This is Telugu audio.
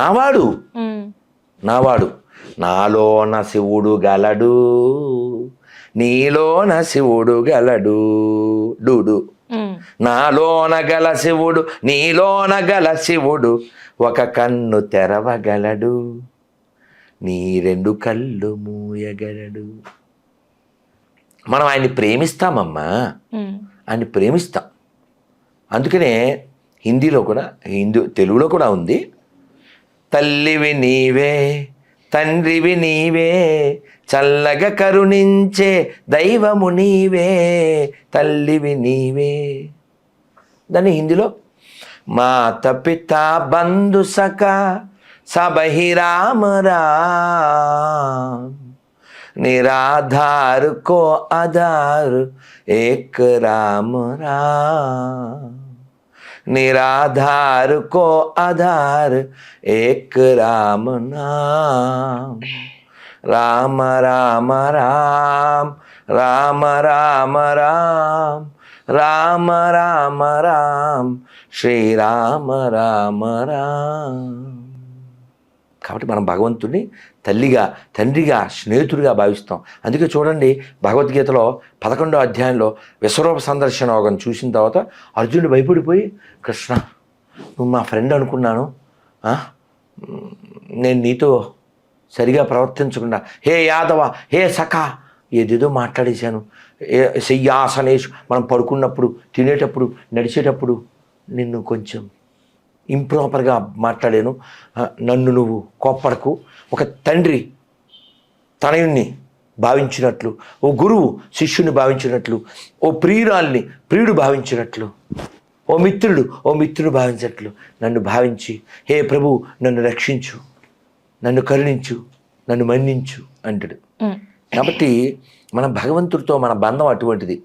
నావాడు. నావాడు. నాలోన శివుడు గలడు. నీలోన శివుడు గలడు. డూడు. నాలోన గల శివుడు నీలోన గల శివుడు ఒక కన్ను తెరవగలడు. నీ రెండు కళ్ళు మూయగలడు. మనం ఆయన్ని ప్రేమిస్తామమ్మా. ఆయన్ని ప్రేమిస్తాం. అందుకనే హిందీలో కూడా హిందూ తెలుగులో కూడా ఉంది. తల్లివి నీవే తండ్రివి నీవే చల్లగా కరుణించే దైవము నీవే తల్లివి నీవే దాన్ని హిందీలో మాత పిత బంధు సఖ సబహి రామ రామ్ निराधार को आधार एक राम राम निराधार को आधार, एक राम नाम। राम राम राम राम राम राम राम राम राम, श्री राम राम राम। కాబట్టి మనం భగవంతుడిని తల్లిగా తండ్రిగా స్నేహితుడిగా భావిస్తాం. అందుకే చూడండి భగవద్గీతలో పదకొండో అధ్యాయంలో విశ్వరూప సందర్శన ఒక చూసిన తర్వాత అర్జునుడు భయపడిపోయి కృష్ణ నువ్వు మా ఫ్రెండ్ అనుకున్నాను. నేను నీతో సరిగా ప్రవర్తించకుండా హే యాదవ హే సఖా ఏదేదో మాట్లాడేశాను. ఏ శయ్యాసనేష్ మనం పడుకున్నప్పుడు తినేటప్పుడు నడిచేటప్పుడు నిన్ను కొంచెం ఇంప్రాపర్గా మాట్లాడాను. నన్ను నువ్వు కోప్పడకు. ఒక తండ్రి తనయుణ్ణి భావించినట్లు ఓ గురువు శిష్యుని భావించినట్లు ఓ ప్రియురాల్ని ప్రియుడు భావించినట్లు ఓ మిత్రుడు ఓ మిత్రుడు భావించినట్లు నన్ను భావించి హే ప్రభు నన్ను రక్షించు నన్ను కరుణించు నన్ను మన్నించు అంటాడు. కాబట్టి మన భగవంతుడితో మన బంధం అటువంటిది.